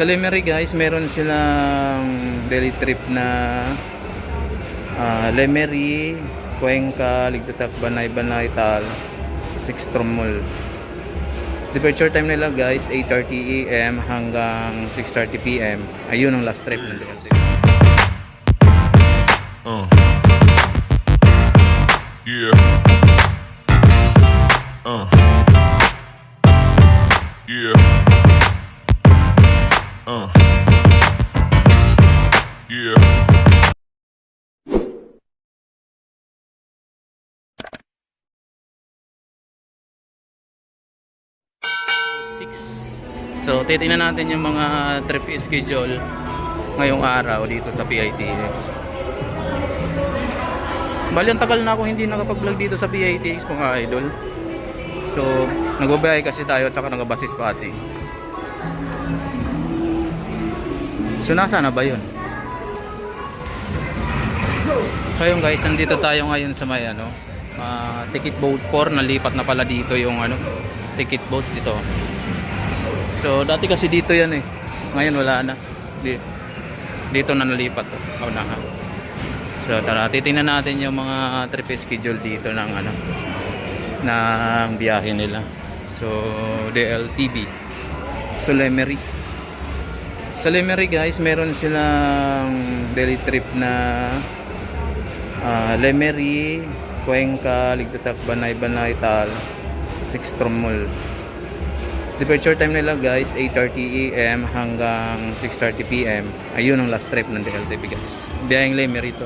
Sa Lemery guys, meron silang daily trip na ah, Lemery, Cuenca, Ligtatak, Banay, Banay, Tal, Sixtrom Mall. Departure time nila guys, 8.30 a.m. hanggang 6.30 p.m. Ayun ang last trip nila. Uh. So, titingnan natin yung mga trip schedule ngayong araw dito sa PITX. Bali, ang tagal na ako hindi nakapag-vlog dito sa PITX mga idol. So, nagbabayay kasi tayo at saka nagabasis pati. So, nasa na ba yun? So, yun guys, nandito tayo ngayon sa may ano, ah, ticket boat 4. Nalipat na pala dito yung ano, ticket boat dito. So, dati kasi dito yan eh. Ngayon wala na. Di, dito na nalipat. Oh, na. So, tara, titingnan natin yung mga trip schedule dito ng ano, ng biyahe nila. So, DLTV. So, Lemery. Sa Lemery guys, meron silang daily trip na ah, Lemery, Cuenca, Ligtatak, Banay, Banay, Tal, Sixtrom Mall. Departure time nila guys, 8.30 a.m. hanggang 6.30 p.m. Ayun ang last trip ng DLTV guys. Biyaheng Lemery to.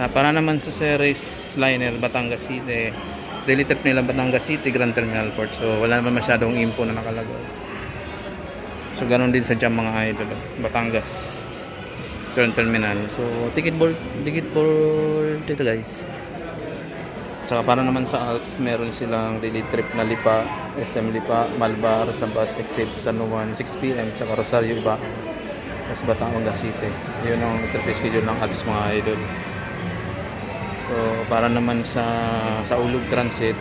Ah, para naman sa series liner Batangas City, daily trip nila Batangas City, Grand Terminal Port. So wala naman masyadong info na nakalagay. So ganun din sa jam mga idol. Batangas Grand Terminal. So ticket board, ticket board dito guys. Saka para naman sa Alps, meron silang daily trip na Lipa, SM Lipa, Malbar, Sambat, Exit, San Juan, 6pm, saka Rosario Iba, tapos Batangas City. Yun ang trip schedule ng Alps mga idol. So, para naman sa sa Ulug Transit,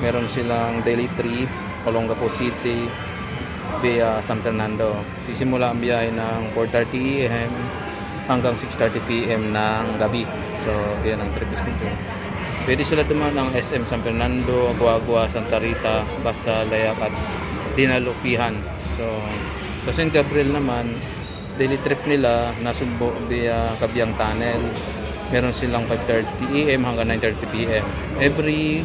meron silang daily trip, Olongapo City, via San Fernando. Sisimula ang biyahe ng 4.30 am hanggang 6.30 pm ng gabi. So, yan ang trip schedule. Pwede sila dumaan ng SM San Fernando, Aguagua, Santa Rita, Basa, Layak at Dinalupihan. So, sa San Gabriel naman, daily trip nila nasugbo via Kabyang Tunnel. Meron silang 5.30 am hanggang 9.30 pm. Every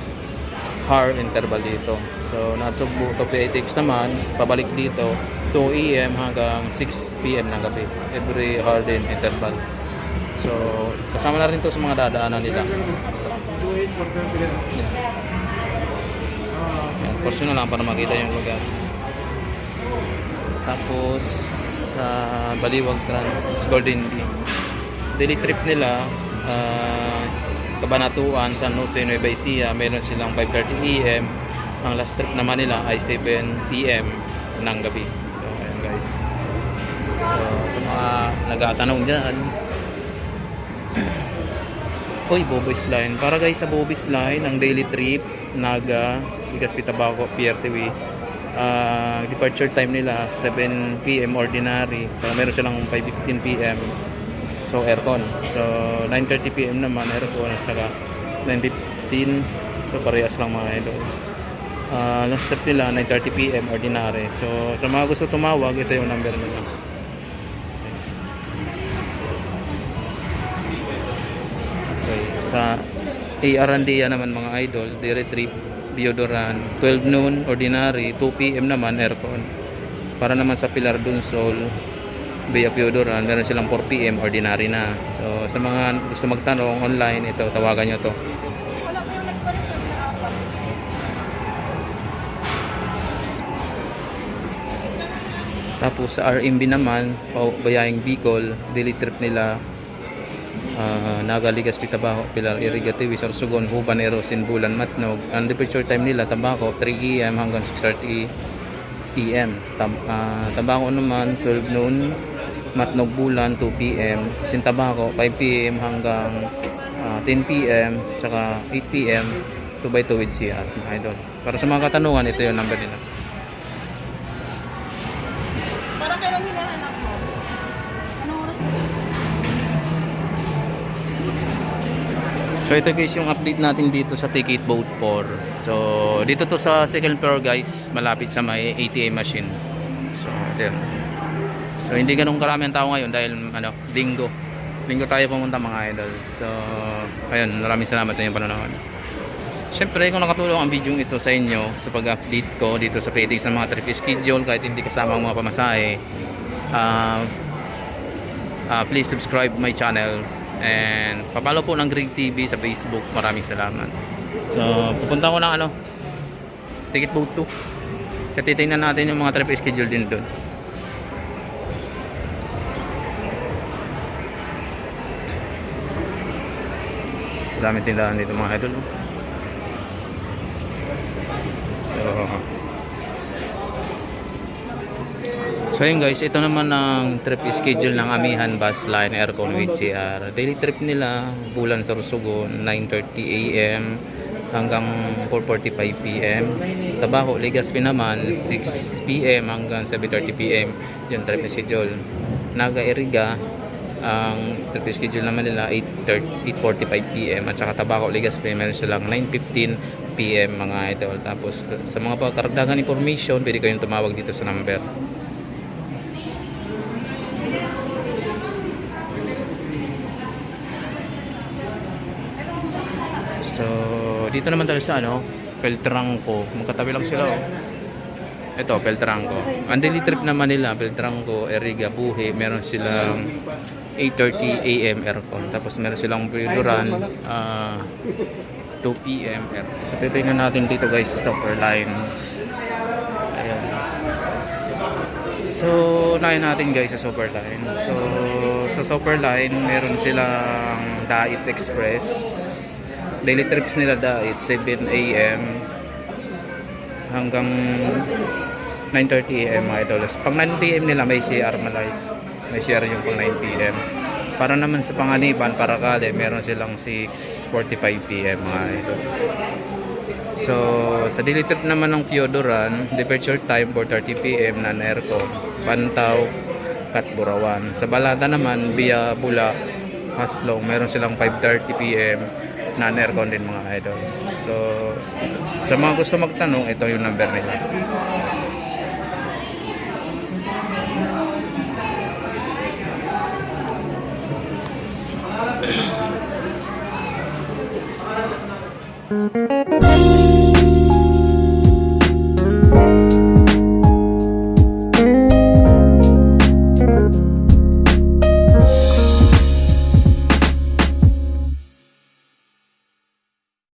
hour interval dito. So, nasugbo to PATX naman, pabalik dito 2 am hanggang 6 pm ng gabi. Every hour interval. So, kasama na rin to sa mga dadaanan nila. Yan, portion na lang para makita yung lugar. Tapos sa Baliwag Trans Golden D. Daily trip nila ah, Kabanatuan, San Jose, Nueva Ecija, meron silang 5.30 AM. Ang last trip naman nila ay 7 PM ng gabi. So, ayan guys. So, sa mga nagtatanong dyan, Uy, Bobis Line. Para guys sa Bobis Line, ang daily trip, Naga, Ligaspi Tabaco, PRTW. ah departure time nila, 7 p.m. ordinary. So, meron silang 5.15 p.m. So, aircon. So, 9.30 p.m. naman, aircon. Saka 9.15. So, parehas lang mga idol. Ah, last step nila, 9.30 p.m. ordinary. So, sa mga gusto tumawag, ito yung number nila. Sa AR&D naman mga idol, daily trip, Biodoran, 12 noon, ordinary, 2 p.m. naman, aircon. Para naman sa Pilar Dunsol, via Biodoran, meron silang 4 p.m. ordinary na. So, sa mga gusto magtanong online, ito, tawagan nyo to. Tapos sa RMB naman, bayahing Bicol, daily trip nila uh, Nagaligas Pitabaho, Pilar Irrigativi, Sorsogon, Hubanero, Sinbulan, Matnog. Ang departure time nila, Tabaco, 3 am hanggang 6.30 p.m. Tab ah, Tabaco naman, 12 noon, Matnog Bulan, 2 p.m. Sintabaco, 5 p.m. hanggang ah, 10 p.m. Tsaka 8 p.m. 2 by 2 with mga idol. Para sa mga katanungan, ito yung number nila. So ito guys yung update natin dito sa Ticket Boat 4. So dito to sa second floor guys, malapit sa may ATM machine. So ito yun. So hindi ganun karami ang tao ngayon dahil ano, linggo. Linggo tayo pumunta mga idol. So ayun, maraming salamat sa inyong panonood. Siyempre kung nakatulong ang video ito sa inyo sa pag-update ko dito sa PDX ng mga trip schedule kahit hindi kasama ang mga pamasahe. ah Ah, please subscribe my channel and papalo po ng Greg TV sa Facebook. Maraming salamat. So, pupunta ko ng ano, Ticket Boat 2. Kaya titingnan natin yung mga trip schedule din doon. Sa daming tindahan dito mga idol. oh. So, So yun guys, ito naman ang trip schedule ng Amihan Bus Line Aircon with CR. Daily trip nila, bulan sa Rusugon, 9.30 a.m. hanggang 4.45 p.m. Tabaho, Legazpi naman, 6 p.m. hanggang 7.30 p.m. Yung trip schedule. Naga Iriga, ang trip schedule naman nila 8.30 8.45 p.m. at saka Tabaco Legazpi meron silang 9.15 p.m. mga idol tapos sa mga pagkaragdagan information pwede kayong tumawag dito sa number So, dito naman tayo sa ano, Peltrangco. Magkatabi lang sila oh. Ito, Peltrangco. Ang daily trip naman nila, Peltrangco, Eriga, Buhi, meron silang 8.30 a.m. aircon. Tapos meron silang Puyuduran, ah 2 p.m. aircon. So, titignan natin dito guys sa Super Line. Ayan. So, unahin natin guys sa Super Line. So, sa Super Line, meron silang Dait Express. Daily trips nila Dait, 7 a.m. hanggang 9.30 a.m. mga idols. Pang 9 p.m. nila may CR Malays. May CR yung pang 9 p.m. Para naman sa Panganiban, para kale, meron silang 6.45 p.m. mga idol. So, sa daily trip naman ng Fiodoran, departure time 4.30 p.m. na Nerco, Pantaw, Katburawan. Sa Balada naman, via Bula, Haslong, meron silang 5.30 p.m non-aircon din mga idol. So, sa mga gusto magtanong, ito yung number nila.